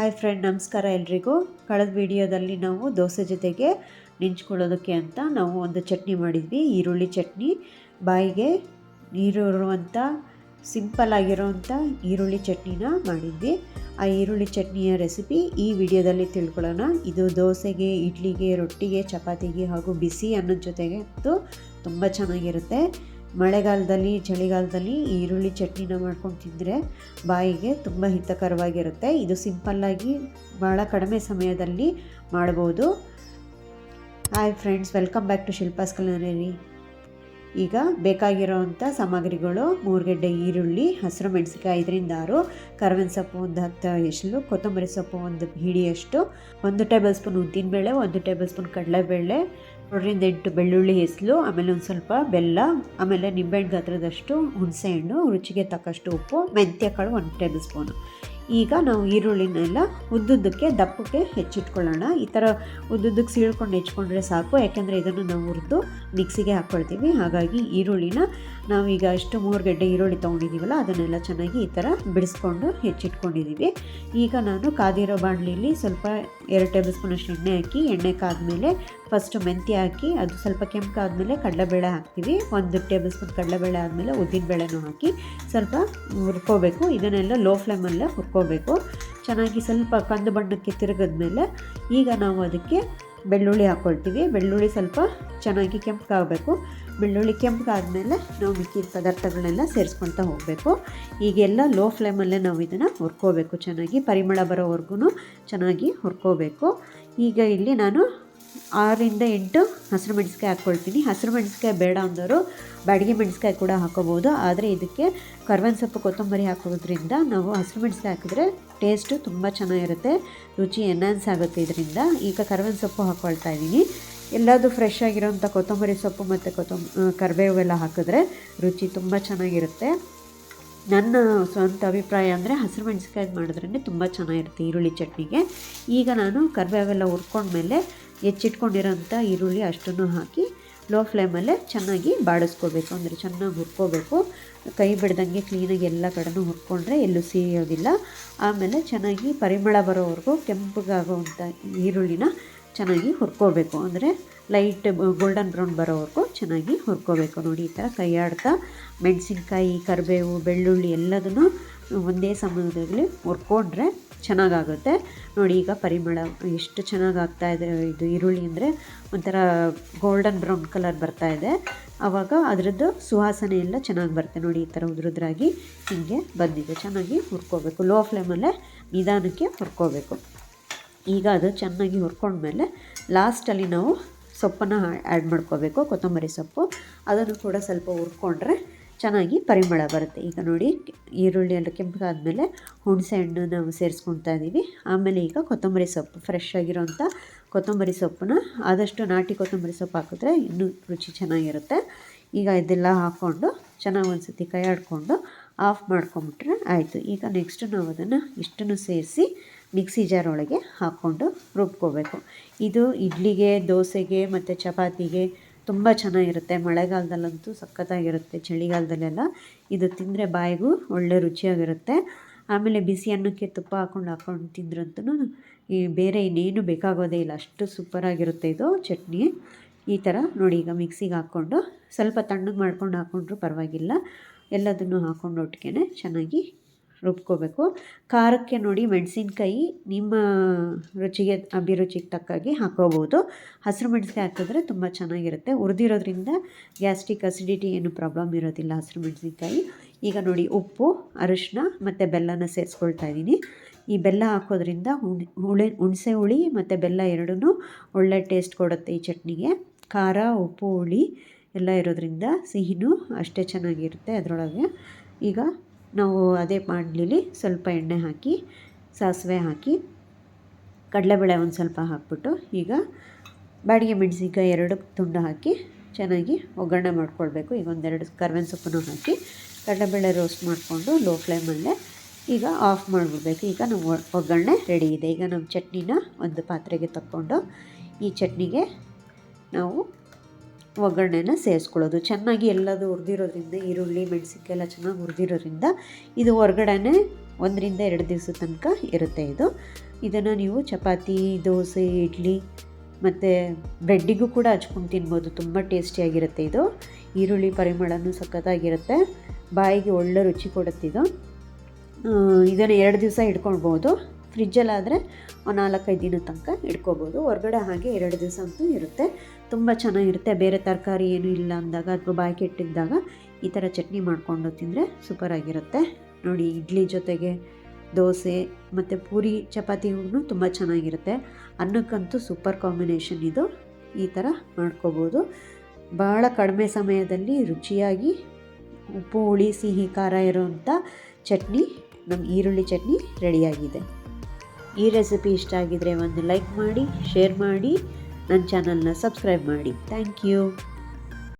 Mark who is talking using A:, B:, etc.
A: Hi friend ನಮಸ್ಕಾರ ಎಲ್ರಿಗೂ. ಕಳೆದ ವಿಡಿಯೋದಲ್ಲಿ ನಾವು ದೋಸೆ ಜೊತೆಗೆ ನೆಂಚ್ಕೊಳ್ಳೋದಕ್ಕೆ ಅಂತ ನಾವು ಒಂದು ಚಟ್ನಿ ಮಾಡಿದ್ವಿ, ಈರುಳ್ಳಿ ಚಟ್ನಿ. ಬಾಯಿಗೆ ನೀರಿರುವಂಥ, ಸಿಂಪಲ್ ಆಗಿರೋವಂಥ ಈರುಳ್ಳಿ ಚಟ್ನಿನ ಮಾಡಿದ್ವಿ. ಆ ಈರುಳ್ಳಿ ಚಟ್ನಿಯ ರೆಸಿಪಿ ಈ ವಿಡಿಯೋದಲ್ಲಿ ತಿಳ್ಕೊಳ್ಳೋಣ. ಇದು ದೋಸೆಗೆ, ಇಡ್ಲಿಗೆ, ರೊಟ್ಟಿಗೆ, ಚಪಾತಿಗೆ ಹಾಗೂ ಬಿಸಿ ಅನ್ನದ ಜೊತೆಗೆ ಅಂತೂ ತುಂಬ ಚೆನ್ನಾಗಿರುತ್ತೆ. ಮಳೆಗಾಲದಲ್ಲಿ, ಚಳಿಗಾಲದಲ್ಲಿ ಈರುಳ್ಳಿ ಚಟ್ನಿನ ಮಾಡ್ಕೊಂಡು ತಿಂದರೆ ಬಾಯಿಗೆ ತುಂಬ ಹಿತಕರವಾಗಿರುತ್ತೆ. ಇದು ಸಿಂಪಲ್ಲಾಗಿ ಭಾಳ ಕಡಿಮೆ ಸಮಯದಲ್ಲಿ ಮಾಡ್ಬೋದು. Hi friends welcome back to Shilpa's culinary ಈಗ ಬೇಕಾಗಿರೋವಂಥ ಸಾಮಗ್ರಿಗಳು ಮೂರು ಗೆಡ್ಡೆ ಈರುಳ್ಳಿ, ಹಸಿರು ಮೆಣಸಿಕಾಯಿ ಐದರಿಂದ ಆರು ಕರ್ಬೇವಿನ ಸೊಪ್ಪು ಒಂದು ಹತ್ತು ಎಷ್ಟು ಕೊತ್ತಂಬರಿ ಸೊಪ್ಪು ಒಂದು ಹಿಡಿಯಷ್ಟು, ಒಂದು ಟೇಬಲ್ ಸ್ಪೂನ್ ಉದ್ದಿನಬೇಳೆ, ಒಂದು ಟೇಬಲ್ ಸ್ಪೂನ್ ಕಡಲೆಬೇಳೆ ನೋಡ್ರಿಂದ ಎಂಟು ಬೆಳ್ಳುಳ್ಳಿ ಹೆಸಲು, ಆಮೇಲೆ ಒಂದು ಸ್ವಲ್ಪ ಬೆಲ್ಲ, ಆಮೇಲೆ ನಿಂಬೆಹಣ್ಣು ಗಾತ್ರದಷ್ಟು ಹುಣಸೆಹಣ್ಣು, ರುಚಿಗೆ ತಕ್ಕಷ್ಟು ಉಪ್ಪು ಮೆಂತ್ಯ ಕಾಳು ಒಂದು ಟೇಬಲ್ ಸ್ಪೂನು. ಈಗ ನಾವು ಈರುಳ್ಳಿನೆಲ್ಲ ಉದ್ದುದ್ದಕ್ಕೆ, ದಪ್ಪಕ್ಕೆ ಹೆಚ್ಚಿಟ್ಕೊಳ್ಳೋಣ. ಈ ಥರ ಉದ್ದುದ್ದಕ್ಕೆ ಸೀಳ್ಕೊಂಡು ಹೆಚ್ಕೊಂಡ್ರೆ ಸಾಕು. ಯಾಕೆಂದರೆ ಇದನ್ನು ನಾವು ಹುರಿದು ಮಿಕ್ಸಿಗೆ ಹಾಕ್ಕೊಳ್ತೀವಿ. ಹಾಗಾಗಿ ಈರುಳ್ಳಿನ ನಾವೀಗ ಅಷ್ಟು ಮೂರು ಗಡ್ಡೆ ಈರುಳ್ಳಿ ತೊಗೊಂಡಿದ್ದೀವಲ್ಲ, ಅದನ್ನೆಲ್ಲ ಚೆನ್ನಾಗಿ ಈ ಥರ ಬಿಡಿಸ್ಕೊಂಡು ಹೆಚ್ಚಿಟ್ಕೊಂಡಿದ್ದೀವಿ. ಈಗ ನಾನು ಕಾದಿರೋ ಬಾಣಲಿಲಿ ಸ್ವಲ್ಪ ಎರಡು ಟೇಬಲ್ ಸ್ಪೂನಷ್ಟು ಎಣ್ಣೆ ಹಾಕಿ, ಎಣ್ಣೆ ಕಾದಮೇಲೆ ಫಸ್ಟ್ ಮೆಂತ್ಯ ಹಾಕಿ, ಅದು ಸ್ವಲ್ಪ ಕೆಂಪಾದ್ಮೇಲೆ ಕಡಲೆಬೇಳೆ ಹಾಕ್ತೀವಿ. ಒಂದು ಟೇಬಲ್ ಸ್ಪೂನ್ ಕಡಲೆಬೇಳೆ ಆದಮೇಲೆ ಉದ್ದಿನ ಬೇಳೆನೂ ಹಾಕಿ ಸ್ವಲ್ಪ ಹುರ್ಕೋಬೇಕು. ಇದನ್ನೆಲ್ಲ ಲೋ ಫ್ಲೇಮಲ್ಲೇ ಹುರ್ಕೋಬೇಕು ಚೆನ್ನಾಗಿ ಸ್ವಲ್ಪ ಕಂದು ಬಣ್ಣಕ್ಕೆ ತಿರುಗಿದ್ಮೇಲೆ ಈಗ ನಾವು ಅದಕ್ಕೆ ಬೆಳ್ಳುಳ್ಳಿ ಹಾಕ್ಕೊಳ್ತೀವಿ ಬೆಳ್ಳುಳ್ಳಿ ಸ್ವಲ್ಪ ಚೆನ್ನಾಗಿ ಕೆಂಪಗಾಗಬೇಕು. ಬೆಳ್ಳುಳ್ಳಿ ಕೆಂಪಗಾದ್ಮೇಲೆ ನಾವು ಮಿಕ್ಕಿದ ಪದಾರ್ಥಗಳನ್ನೆಲ್ಲ ಸೇರಿಸ್ಕೊಳ್ತಾ ಹೋಗಬೇಕು. ಈಗೆಲ್ಲ ಲೋ ಫ್ಲೇಮಲ್ಲೇ ನಾವು ಇದನ್ನು ಹುರ್ಕೋಬೇಕು. ಚೆನ್ನಾಗಿ ಪರಿಮಳ ಬರೋವರೆಗೂ ಚೆನ್ನಾಗಿ ಹುರ್ಕೋಬೇಕು. ಈಗ ಇಲ್ಲಿ ನಾನು ಆರರಿಂದ ಎಂಟು ಹಸಿರು ಮೆಣಸಿಕಾಯಿ ಹಾಕ್ಕೊಳ್ತೀನಿ. ಹಸಿರು ಮೆಣಸಿಕಾಯಿ ಬೇಡ ಅಂದವರು ಬಾಡಿಗೆ ಮೆಣಸಿಕಾಯಿ ಕೂಡ ಹಾಕೋಬೋದು. ಆದರೆ ಇದಕ್ಕೆ ಕರ್ಬೇವಿನ ಸೊಪ್ಪು, ಕೊತ್ತಂಬರಿ ಹಾಕೋದ್ರಿಂದ ನಾವು ಹಸಿರು ಮೆಣಸಿಕಾಯಿ ಹಾಕಿದ್ರೆ ಟೇಸ್ಟು ತುಂಬ ಚೆನ್ನಾಗಿರುತ್ತೆ, ರುಚಿ ಎನ್ಹಾನ್ಸ್ ಆಗುತ್ತೆ ಇದರಿಂದ. ಈಗ ಕರ್ಬೇವಿನ ಸೊಪ್ಪು ಹಾಕ್ಕೊಳ್ತಾ ಇದ್ದೀನಿ. ಎಲ್ಲದೂ ಫ್ರೆಶ್ ಆಗಿರೋಂಥ ಕೊತ್ತಂಬರಿ ಸೊಪ್ಪು ಮತ್ತು ಕೊತ್ತಂಬ ಕರಿಬೇವೆಲ್ಲ ಹಾಕಿದ್ರೆ ರುಚಿ ತುಂಬ ಚೆನ್ನಾಗಿರುತ್ತೆ. ನನ್ನ ಸ್ವಂತ ಅಭಿಪ್ರಾಯ ಅಂದರೆ ಹಸಿರು ಮೆಣಸಿಕಾಯಿ ಮಾಡಿದ್ರೇ ತುಂಬ ಚೆನ್ನಾಗಿರುತ್ತೆ ಈರುಳ್ಳಿ ಚಟ್ನಿಗೆ. ಈಗ ನಾನು ಕರಿಬೇವೆಲ್ಲ ಹುರ್ಕೊಂಡ್ಮೇಲೆ ಹೆಚ್ಚಿಟ್ಕೊಂಡಿರೋಂಥ ಈರುಳ್ಳಿ ಅಷ್ಟನ್ನು ಹಾಕಿ ಲೋ ಫ್ಲೇಮಲ್ಲೇ ಚೆನ್ನಾಗಿ ಬಾಡಿಸ್ಕೋಬೇಕು. ಅಂದರೆ ಚೆನ್ನಾಗಿ ಹುರ್ಕೋಬೇಕು. ಕೈ ಬಿಡ್ದಂಗೆ ಕ್ಲೀನಾಗಿ ಎಲ್ಲ ಕಡೆನೂ ಹುರ್ಕೊಂಡ್ರೆ ಎಲ್ಲೂ ಸಿಯೋದಿಲ್ಲ. ಆಮೇಲೆ ಚೆನ್ನಾಗಿ ಪರಿಮಳ ಬರೋವರೆಗೂ ಕೆಂಪಗಾಗೋವಂಥ ಈರುಳ್ಳಿನ ಚೆನ್ನಾಗಿ ಹುರ್ಕೋಬೇಕು. ಅಂದರೆ ಲೈಟ್ ಗೋಲ್ಡನ್ ಬ್ರೌನ್ ಬರೋವರೆಗೂ ಚೆನ್ನಾಗಿ ಹುರ್ಕೋಬೇಕು. ನೋಡಿ, ಈ ಥರ ಕೈ ಆಡ್ತಾ ಮೆಣಸಿನ್ಕಾಯಿ, ಕರಿಬೇವು, ಬೆಳ್ಳುಳ್ಳಿ ಎಲ್ಲದನ್ನು ಒಂದೇ ಸಮಯದಲ್ಲಿ ಹುರ್ಕೊಂಡ್ರೆ ಚೆನ್ನಾಗಾಗುತ್ತೆ. ನೋಡಿ, ಈಗ ಪರಿಮಳ ಎಷ್ಟು ಚೆನ್ನಾಗಿ ಆಗ್ತಾ ಇದೆ, ಇದು ಈರುಳ್ಳಿ ಅಂದರೆ ಒಂಥರ ಗೋಲ್ಡನ್ ಬ್ರೌನ್ ಕಲರ್ ಬರ್ತಾ ಇದೆ. ಆವಾಗ ಅದರದ್ದು ಸುವಾಸನೆ ಎಲ್ಲ ಚೆನ್ನಾಗಿ ಬರುತ್ತೆ. ನೋಡಿ, ಈ ಥರ ಉದುರುದ್ರಾಗಿ ಹೀಗೆ ಬಂದಿದೆ. ಚೆನ್ನಾಗಿ ಹುರ್ಕೋಬೇಕು. ಲೋ ಫ್ಲೇಮಲ್ಲೇ ನಿಧಾನಕ್ಕೆ ಹುರ್ಕೋಬೇಕು. ಈಗ ಅದು ಚೆನ್ನಾಗಿ ಹುರ್ಕೊಂಡ್ಮೇಲೆ ಲಾಸ್ಟಲ್ಲಿ ನಾವು ಸೊಪ್ಪನ್ನು ಆ್ಯಡ್ ಮಾಡ್ಕೋಬೇಕು, ಕೊತ್ತಂಬರಿ ಸೊಪ್ಪು. ಅದನ್ನು ಕೂಡ ಸ್ವಲ್ಪ ಹುರ್ಕೊಂಡ್ರೆ ಚೆನ್ನಾಗಿ ಪರಿಮಳ ಬರುತ್ತೆ. ಈಗ ನೋಡಿ, ಈರುಳ್ಳಿ ಎಲ್ಲ ಕೆಂಪಗಾದ್ಮೇಲೆ ಹುಣಸೆ ಹಣ್ಣು ನಾವು ಸೇರಿಸ್ಕೊಳ್ತಾ ಇದ್ದೀವಿ ಆಮೇಲೆ ಈಗ ಕೊತ್ತಂಬರಿ ಸೊಪ್ಪು ಫ್ರೆಶ್ ಆಗಿರೋಂಥ ಕೊತ್ತಂಬರಿ ಸೊಪ್ಪನ್ನ ಆದಷ್ಟು ನಾಟಿ ಕೊತ್ತಂಬರಿ ಸೊಪ್ಪು ಹಾಕಿದ್ರೆ ಇನ್ನೂ ರುಚಿ ಚೆನ್ನಾಗಿರುತ್ತೆ. ಈಗ ಇದೆಲ್ಲ ಹಾಕ್ಕೊಂಡು ಚೆನ್ನಾಗಿ ಒಂದು ಸತಿ ಕೈ ಆಡಿಕೊಂಡು ಆಫ್ ಮಾಡ್ಕೊಂಬಿಟ್ರೆ ಆಯಿತು. ಈಗ ನೆಕ್ಸ್ಟು ನಾವು ಅದನ್ನು ಇಷ್ಟನ್ನು ಸೇರಿಸಿ ಮಿಕ್ಸಿ ಜಾರ್ ಒಳಗೆ ಹಾಕ್ಕೊಂಡು ರುಬ್ಕೋಬೇಕು. ಇದು ಇಡ್ಲಿಗೆ, ದೋಸೆಗೆ ಮತ್ತು ಚಪಾತಿಗೆ ತುಂಬ ಚೆನ್ನಾಗಿರುತ್ತೆ. ಮಳೆಗಾಲದಲ್ಲಂತೂ ಸಖತ್ತಾಗಿರುತ್ತೆ. ಚಳಿಗಾಲದಲ್ಲೆಲ್ಲ ಇದು ತಿಂದರೆ ಬಾಯಿಗೂ ಒಳ್ಳೆ ರುಚಿಯಾಗಿರುತ್ತೆ. ಆಮೇಲೆ ಬಿಸಿ ಅನ್ನಕ್ಕೆ ತುಪ್ಪ ಹಾಕ್ಕೊಂಡು ಹಾಕ್ಕೊಂಡು ತಿಂದ್ರಂತೂ ಈ ಬೇರೆ ಇನ್ನೇನು ಬೇಕಾಗೋದೇ ಇಲ್ಲ. ಅಷ್ಟು ಸೂಪರಾಗಿರುತ್ತೆ ಇದು ಚಟ್ನಿ. ಈ ಥರ ನೋಡಿ ಈಗ ಮಿಕ್ಸಿಗೆ ಹಾಕ್ಕೊಂಡು ಸ್ವಲ್ಪ ತಣ್ಣಗೆ ಮಾಡ್ಕೊಂಡು ಹಾಕ್ಕೊಂಡ್ರೂ ಪರವಾಗಿಲ್ಲ. ಎಲ್ಲದನ್ನು ಹಾಕ್ಕೊಂಡು ಒಟ್ಟಿಗೆ ಚೆನ್ನಾಗಿ ರುಬ್ಕೋಬೇಕು. ಖಾರಕ್ಕೆ ನೋಡಿ ಮೆಣಸಿನ್ಕಾಯಿ ನಿಮ್ಮ ರುಚಿಗೆ, ಅಭಿರುಚಿಗೆ ತಕ್ಕಾಗಿ ಹಾಕೋಬೋದು ಹಸಿರು ಮೆಣಸಿನ್ಕಾಯಿ ಹಾಕಿದ್ರೆ ತುಂಬ ಚೆನ್ನಾಗಿರುತ್ತೆ. ಹುರಿದಿರೋದ್ರಿಂದ ಗ್ಯಾಸ್ಟ್ರಿಕ್ ಅಸಿಡಿಟಿ ಏನು ಪ್ರಾಬ್ಲಮ್ ಇರೋದಿಲ್ಲ ಹಸಿರು ಮೆಣಸಿನ್ಕಾಯಿ. ಈಗ ನೋಡಿ ಉಪ್ಪು ಅರಿಶಿನ ಮತ್ತು ಬೆಲ್ಲನ ಸೇರಿಸ್ಕೊಳ್ತಾ ಇದ್ದೀನಿ. ಈ ಬೆಲ್ಲ ಹಾಕೋದ್ರಿಂದ ಹುಳಿ, ಹುಣಸೆ ಹುಳಿ ಮತ್ತು ಬೆಲ್ಲ ಎರಡೂ ಒಳ್ಳೆ ಟೇಸ್ಟ್ ಕೊಡುತ್ತೆ ಈ ಚಟ್ನಿಗೆ. ಖಾರ, ಉಪ್ಪು, ಹುಳಿ ಎಲ್ಲ ಇರೋದ್ರಿಂದ ಸಿಹಿನೂ ಅಷ್ಟೇ ಚೆನ್ನಾಗಿರುತ್ತೆ ಅದರೊಳಗೆ. ಈಗ ನಾವು ಅದೇ ಬಾಣಲಿಲಿ ಸ್ವಲ್ಪ ಎಣ್ಣೆ ಹಾಕಿ, ಸಾಸಿವೆ ಹಾಕಿ, ಕಡಲೆಬೇಳೆ ಒಂದು ಸ್ವಲ್ಪ ಹಾಕ್ಬಿಟ್ಟು ಈಗ ಬಾಡಿಗೆ ಮೆಣಸಿನ್ಕಾಯಿ ಎರಡು ತುಂಡು ಹಾಕಿ ಚೆನ್ನಾಗಿ ಒಗ್ಗರಣೆ ಮಾಡ್ಕೊಳ್ಬೇಕು. ಈಗ ಒಂದೆರಡು ಕರ್ಬೇವಿನ ಸೊಪ್ಪನ್ನು ಹಾಕಿ ಕಡಲೆಬೇಳೆ ರೋಸ್ಟ್ ಮಾಡಿಕೊಂಡು ಲೋ ಫ್ಲೇಮಲ್ಲೇ ಈಗ ಆಫ್ ಮಾಡಿಬಿಡ್ಬೇಕು. ಈಗ ನಾವು ಒಗ್ಗರಣೆ ರೆಡಿ ಇದೆ. ಈಗ ನಮ್ಮ ಚಟ್ನಿನ ಒಂದು ಪಾತ್ರೆಗೆ ತಕ್ಕೊಂಡು ಈ ಚಟ್ನಿಗೆ ನಾವು ಒಗ್ಗರಣೆನ ಸೇರಿಸ್ಕೊಳ್ಳೋದು. ಚೆನ್ನಾಗಿ ಎಲ್ಲದು ಹುರಿದಿರೋದ್ರಿಂದ ಈರುಳ್ಳಿ ಮೆಣಸಿನ್ಕಾಯಿ ಎಲ್ಲ ಚೆನ್ನಾಗಿ ಹುರಿದಿರೋದ್ರಿಂದ ಇದು ಹೊರ್ಗಡೆ ಒಂದರಿಂದ ಎರಡು ದಿವಸದ ತನಕ ಇರುತ್ತೆ ಇದು. ಇದನ್ನು ನೀವು ಚಪಾತಿ, ದೋಸೆ, ಇಡ್ಲಿ ಮತ್ತು ಬ್ರೆಡ್ಡಿಗೂ ಕೂಡ ಹಚ್ಕೊಂಡು ತಿನ್ಬೋದು. ತುಂಬ ಟೇಸ್ಟಿಯಾಗಿರುತ್ತೆ ಇದು. ಈರುಳ್ಳಿ ಪರಿಮಳನೂ ಸಖತ್ತಾಗಿರುತ್ತೆ. ಬಾಯಿಗೆ ಒಳ್ಳೆ ರುಚಿ ಕೊಡುತ್ತಿದ್ದು ಇದನ್ನು ಎರಡು ದಿವಸ ಇಟ್ಕೊಳ್ಬೋದು. ಫ್ರಿಜ್ಜಲ್ಲಾದರೆ ನಾಲ್ಕೈದು ದಿನ ತನಕ ಇಟ್ಕೋಬೋದು. ಹೊರಗಡೆ ಹಾಗೆ ಎರಡು ದಿವಸ ಅಂತೂ ಇರುತ್ತೆ. ತುಂಬ ಚೆನ್ನಾಗಿರುತ್ತೆ. ಬೇರೆ ತರಕಾರಿ ಏನೂ ಇಲ್ಲ ಅಂದಾಗ ಅಥವಾ ಬಾಯಿ ಕೆಟ್ಟಿದ್ದಾಗ ಈ ಥರ ಚಟ್ನಿ ಮಾಡಿಕೊಂಡು ತಿಂದರೆ ಸೂಪರಾಗಿರುತ್ತೆ. ನೋಡಿ, ಇಡ್ಲಿ ಜೊತೆಗೆ ದೋಸೆ ಮತ್ತು ಪೂರಿ ಚಪಾತಿಗೂ ತುಂಬ ಚೆನ್ನಾಗಿರುತ್ತೆ. ಅನ್ನಕ್ಕಂತೂ ಸೂಪರ್ ಕಾಂಬಿನೇಷನ್ ಇದು. ಈ ಥರ ಮಾಡ್ಕೋಬೋದು. ಭಾಳ ಕಡಿಮೆ ಸಮಯದಲ್ಲಿ ರುಚಿಯಾಗಿ ಉಪ್ಪು, ಹುಳಿ, ಸಿಹಿ, ಖಾರ ಇರೋವಂಥ ಚಟ್ನಿ, ನಮ್ಮ ಈರುಳ್ಳಿ ಚಟ್ನಿ ರೆಡಿಯಾಗಿದೆ. ಈ ರೆಸಿಪಿ ಇಷ್ಟ ಆಗಿದ್ದರೆ ಒಂದು ಲೈಕ್ ಮಾಡಿ, ಶೇರ್ ಮಾಡಿ, ನನ್ನ ಚಾನಲ್ನ ಸಬ್ಸ್ಕ್ರೈಬ್ ಮಾಡಿ. Thank you.